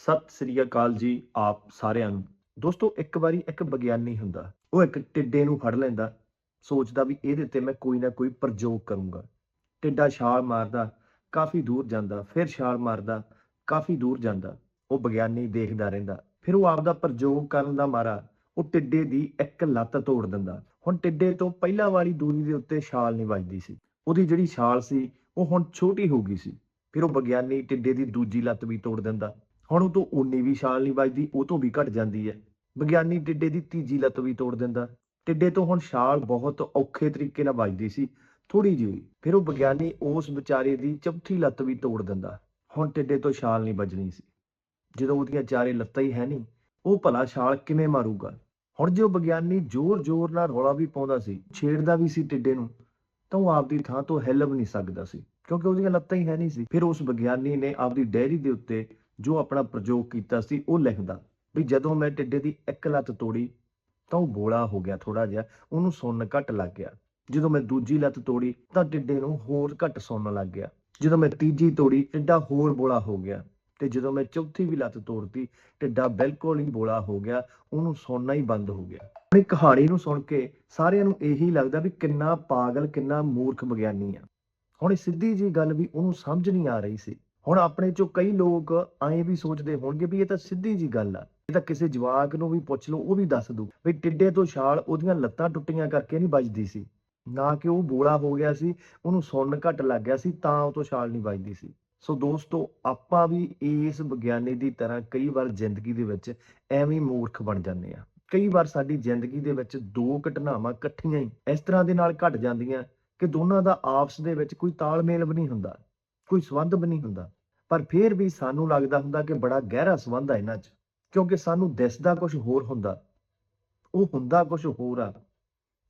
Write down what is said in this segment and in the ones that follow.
ਸਤਿ ਸ੍ਰੀ ਅਕਾਲ ਜੀ ਆਪ ਸਾਰਿਆਂ ਨੂੰ। ਦੋਸਤੋ, ਇੱਕ ਵਾਰੀ ਇੱਕ ਵਿਗਿਆਨੀ ਹੁੰਦਾ, ਉਹ ਇੱਕ ਟਿੱਡੇ ਨੂੰ ਫੜ ਲੈਂਦਾ, ਸੋਚਦਾ ਵੀ ਇਹਦੇ ਉੱਤੇ ਮੈਂ ਕੋਈ ਨਾ ਕੋਈ ਪ੍ਰਯੋਗ ਕਰੂੰਗਾ। ਟਿੱਡਾ ਛਾਲ ਮਾਰਦਾ, ਕਾਫੀ ਦੂਰ ਜਾਂਦਾ, ਫਿਰ ਛਾਲ ਮਾਰਦਾ, ਕਾਫੀ ਦੂਰ ਜਾਂਦਾ। ਉਹ ਵਿਗਿਆਨੀ ਦੇਖਦਾ ਰਹਿੰਦਾ, ਫਿਰ ਉਹ ਆਪਦਾ ਪ੍ਰਯੋਗ ਕਰਨ ਦਾ ਮਾਰਾ, ਉਹ ਟਿੱਡੇ ਦੀ ਇੱਕ ਲੱਤ ਤੋੜ ਦਿੰਦਾ। ਹੁਣ ਟਿੱਡੇ ਤੋਂ ਪਹਿਲਾਂ ਵਾਲੀ ਦੂਰੀ ਦੇ ਉੱਤੇ ਛਾਲ ਨਹੀਂ ਵੱਜਦੀ ਸੀ। ਉਹਦੀ ਜਿਹੜੀ ਛਾਲ ਸੀ, ਉਹ ਹੁਣ ਛੋਟੀ ਹੋ ਗਈ ਸੀ। ਫਿਰ ਉਹ ਵਿਗਿਆਨੀ ਟਿੱਡੇ ਦੀ ਦੂਜੀ ਲੱਤ ਵੀ ਤੋੜ ਦਿੰਦਾ। ਹੁਣ ਉਹ ਤੋਂ ਉਨੀ ਵੀ ਛਾਲ ਨਹੀਂ ਵੱਜਦੀ, ਉਹ ਤੋਂ ਵੀ ਘਟ ਜਾਂਦੀ ਹੈ। ਵਿਗਿਆਨੀ ਟਿੱਡੇ ਦੀ ਤੀਜੀ ਲੱਤ ਵੀ ਤੋੜ ਦਿੰਦਾ। ਟਿੱਡੇ ਤੋਂ ਹੁਣ ਛਾਲ ਬਹੁਤ ਔਖੇ ਤਰੀਕੇ ਨਾਲ ਵੱਜਦੀ ਸੀ ਥੋੜੀ ਜਿਹੀ। ਫਿਰ ਉਹ ਵਿਗਿਆਨੀ ਉਸ ਵਿਚਾਰੇ ਦੀ ਚੌਥੀ ਲੱਤ ਵੀ ਤੋੜ ਦਿੰਦਾ। ਹੁਣ ਟਿੱਡੇ ਤੋਂ ਛਾਲ ਨਹੀਂ ਵੱਜਣੀ ਸੀ। ਜਦੋਂ ਉਹਦੀਆਂ ਚਾਰੇ ਲੱਤਾਂ ਹੀ ਹੈ ਨਹੀਂ, ਉਹ ਭਲਾ ਛਾਲ ਕਿਵੇਂ ਮਾਰੂਗਾ? ਹੁਣ ਜੇ ਉਹ ਵਿਗਿਆਨੀ ਜ਼ੋਰ-ਜ਼ੋਰ ਨਾਲ ਰੌਲਾ ਵੀ ਪਾਉਂਦਾ ਸੀ, ਛੇੜਦਾ ਵੀ ਸੀ ਟਿੱਡੇ ਨੂੰ, ਤਾਂ ਉਹ ਆਪਦੀ ਥਾਂ ਤੋਂ ਹਿੱਲ ਵੀ ਨਹੀਂ ਸਕਦਾ ਸੀ, ਕਿਉਂਕਿ ਉਹਦੀਆਂ ਲੱਤਾਂ ਹੀ ਹੈ ਨਹੀਂ ਸੀ। ਫਿਰ ਉਸ ਵਿਗਿਆਨੀ ਨੇ ਆਪਦੀ ਡਾਇਰੀ ਦੇ ਉੱਤੇ ਜੋ ਆਪਣਾ ਪ੍ਰਯੋਗ ਕੀਤਾ ਸੀ, ਉਹ ਲਿਖਦਾ, ਵੀ ਜਦੋਂ ਮੈਂ ਟਿੱਡੇ ਦੀ ਇੱਕ ਲੱਤ ਤੋੜੀ, ਤਾਂ ਉਹ ਬੋਲਾ ਹੋ ਗਿਆ ਥੋੜਾ ਜਿਹਾ, ਉਹਨੂੰ ਸੁਣਨ ਘੱਟ ਲੱਗ ਗਿਆ। ਜਦੋਂ ਮੈਂ ਦੂਜੀ ਲੱਤ ਤੋੜੀ, ਤਾਂ ਟਿੱਡੇ ਨੂੰ ਹੋਰ ਘੱਟ ਸੁਣਨ ਲੱਗ ਗਿਆ। ਜਦੋਂ ਮੈਂ ਤੀਜੀ ਤੋੜੀ ਟਿੱਡਾ ਹੋਰ ਬੋਲਾ ਹੋ ਗਿਆ। ਤੇ ਜਦੋਂ ਮੈਂ ਚੌਥੀ ਵੀ ਲੱਤ ਤੋੜਤੀ ਟਿੱਡਾ ਬਿਲਕੁਲ ਹੀ ਬੋਲਾ ਹੋ ਗਿਆ, ਉਹਨੂੰ ਸੁਣਨਾ ਹੀ ਬੰਦ ਹੋ ਗਿਆ। ਆਪਣੀ ਕਹਾਣੀ ਨੂੰ ਸੁਣ ਕੇ ਸਾਰਿਆਂ ਨੂੰ ਇਹੀ ਲੱਗਦਾ ਵੀ ਕਿੰਨਾ ਪਾਗਲ, ਕਿੰਨਾ ਮੂਰਖ ਵਿਗਿਆਨੀ ਆ। ਹੁਣ ਸਿੱਧੀ ਜੀ ਗੱਲ ਵੀ ਉਹਨੂੰ ਸਮਝ ਨਹੀਂ ਆ ਰਹੀ ਸੀ। ਹੁਣ ਆਪਣੇ ਚੋਂ ਕਈ ਲੋਕ ਐਂ ਵੀ ਸੋਚਦੇ ਹੋਣਗੇ ਵੀ ਇਹ ਤਾਂ ਸਿੱਧੀ ਜੀ ਗੱਲ ਆ। ਇਹ ਤਾਂ ਕਿਸੇ ਜਵਾਕ ਨੂੰ ਵੀ ਪੁੱਛ ਲਓ, ਉਹ ਵੀ ਦੱਸ ਦੂ ਵੀ ਟਿੱਡੇ ਤੋਂ ਛਾਲ ਉਹਦੀਆਂ ਲੱਤਾਂ ਟੁੱਟੀਆਂ ਕਰਕੇ ਨਹੀਂ ਵੱਜਦੀ ਸੀ। ਨਾ ਕਿ ਉਹ ਬੋਲਾ ਹੋ ਗਿਆ ਸੀ, ਉਹਨੂੰ ਸੁਣਨ ਘੱਟ ਲੱਗ ਗਿਆ ਸੀ, ਤਾਂ ਉਹ ਤੋਂ ਛਾਲ ਨਹੀਂ ਵੱਜਦੀ ਸੀ। ਸੋ ਦੋਸਤੋ, ਆਪਾਂ ਵੀ ਇਸ ਵਿਗਿਆਨੀ ਦੀ ਤਰ੍ਹਾਂ ਕਈ ਵਾਰ ਜ਼ਿੰਦਗੀ ਦੇ ਵਿੱਚ ਐਵੇਂ ਮੂਰਖ ਬਣ ਜਾਂਦੇ ਆ ਕਈ ਵਾਰ ਸਾਡੀ ਜ਼ਿੰਦਗੀ ਦੇ ਵਿੱਚ ਦੋ ਘਟਨਾਵਾਂ ਇਕੱਠੀਆਂ ਹੀ ਇਸ ਤਰ੍ਹਾਂ ਦੇ ਨਾਲ ਘਟ ਜਾਂਦੀਆਂ ਕਿ ਦੋਨਾਂ ਦਾ ਆਪਸ ਦੇ ਵਿੱਚ ਕੋਈ ਤਾਲਮੇਲ ਵੀ ਨਹੀਂ ਹੁੰਦਾ। ਕੋਈ ਸੰਬੰਧ ਵੀ ਨਹੀਂ ਹੁੰਦਾ। ਪਰ ਫਿਰ ਵੀ ਸਾਨੂੰ ਲੱਗਦਾ ਹੁੰਦਾ ਕਿ ਬੜਾ ਗਹਿਰਾ ਸੰਬੰਧ ਆ ਇਹਨਾਂ 'ਚ, ਕਿਉਂਕਿ ਸਾਨੂੰ ਦਿਸਦਾ ਕੁਝ ਹੋਰ ਹੁੰਦਾ। ਉਹ ਹੁੰਦਾ ਕੁਝ ਹੋਰ ਆ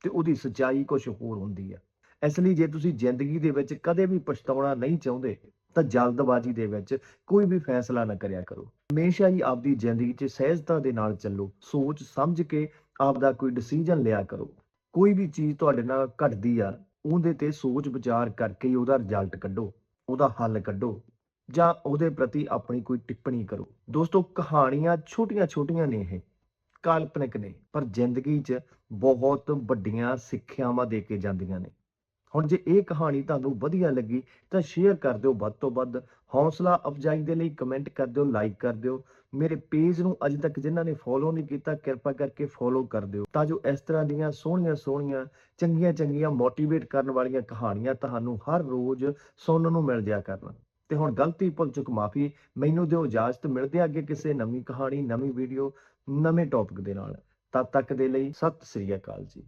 ਤੇ ਉਹਦੀ ਸੱਚਾਈ ਕੁਝ ਹੋਰ ਹੁੰਦੀ ਆ। ਇਸ ਲਈ ਜੇ ਤੁਸੀਂ ਜ਼ਿੰਦਗੀ ਦੇ ਵਿੱਚ ਕਦੇ ਵੀ ਪਛਤਾਉਣਾ ਨਹੀਂ ਚਾਹੁੰਦੇ, ਤਾਂ ਜਲਦਬਾਜ਼ੀ ਦੇ ਵਿੱਚ ਕੋਈ ਵੀ ਫੈਸਲਾ ਨਾ ਕਰਿਆ ਕਰੋ। ਹਮੇਸ਼ਾ ਹੀ ਆਪਦੀ ਜ਼ਿੰਦਗੀ 'ਚ ਸਹਿਜਤਾ ਦੇ ਨਾਲ ਚੱਲੋ। ਸੋਚ ਸਮਝ ਕੇ ਆਪਦਾ ਕੋਈ ਡਿਸੀਜਨ ਲਿਆ ਕਰੋ। ਕੋਈ ਵੀ ਚੀਜ਼ ਤੁਹਾਡੇ ਨਾਲ ਘਟਦੀ ਆ, ਉਹਦੇ ਤੇ ਸੋਚ ਵਿਚਾਰ ਕਰਕੇ ਹੀ ਉਹਦਾ ਰਿਜ਼ਲਟ ਕੱਢੋ। ਉਹਦਾ ਹੱਲ ਕੱਢੋ ਜਾਂ ਉਹਦੇ ਪ੍ਰਤੀ ਆਪਣੀ ਕੋਈ ਟਿੱਪਣੀ ਕਰੋ। ਦੋਸਤੋ, ਕਹਾਣੀਆਂ ਛੋਟੀਆਂ-ਛੋਟੀਆਂ ਨੇ ਇਹ, ਕਾਲਪਨਿਕ ਨੇ, ਪਰ ਜ਼ਿੰਦਗੀ 'ਚ ਬਹੁਤ ਵੱਡੀਆਂ ਸਿੱਖਿਆਵਾਂ ਦੇ ਕੇ ਜਾਂਦੀਆਂ ਨੇ। ਹੁਣ ਜੇ ਇਹ ਕਹਾਣੀ ਤੁਹਾਨੂੰ ਵਧੀਆ ਲੱਗੀ ਤਾਂ ਸ਼ੇਅਰ ਕਰ ਦਿਓ ਵੱਧ ਤੋਂ ਵੱਧ। ਹੌਸਲਾ ਅਫਜ਼ਾਈ ਦੇ ਲਈ ਕਮੈਂਟ ਕਰ ਦਿਓ ਲਾਈਕ ਕਰ ਦਿਓ। ਮੇਰੇ ਪੇਜ ਨੂੰ ਅਜੇ ਤੱਕ ਜਿਨ੍ਹਾਂ ਨੇ ਫੋਲੋ ਨਹੀਂ ਕੀਤਾ, ਕਿਰਪਾ ਕਰਕੇ ਫੋਲੋ ਕਰ ਦਿਓ ਤਾਂ ਜੋ ਇਸ ਤਰ੍ਹਾਂ ਦੀਆਂ ਸੋਹਣੀਆਂ ਸੋਹਣੀਆਂ, ਚੰਗੀਆਂ ਚੰਗੀਆਂ ਮੋਟੀਵੇਟ ਕਰਨ ਵਾਲੀਆਂ ਕਹਾਣੀਆਂ ਤੁਹਾਨੂੰ ਹਰ ਰੋਜ਼ ਸੁਣਨ ਨੂੰ ਮਿਲ ਜਾਇਆ ਕਰਨ। ਤੇ ਹੁਣ ਗਲਤੀ ਭੁੱਲ ਚੁੱਕ ਮਾਫੀ, ਮੈਨੂੰ ਦਿਓ ਇਜਾਜ਼ਤ, ਮਿਲਦੇ ਆ ਅੱਗੇ ਕਿਸੇ ਨਵੀਂ ਕਹਾਣੀ, ਨਵੀਂ ਵੀਡੀਓ ਨਵੇਂ ਟੌਪਿਕ ਦੇ ਨਾਲ। ਤਦ ਤੱਕ ਦੇ ਲਈ ਸਤਿ ਸ੍ਰੀ ਅਕਾਲ ਜੀ।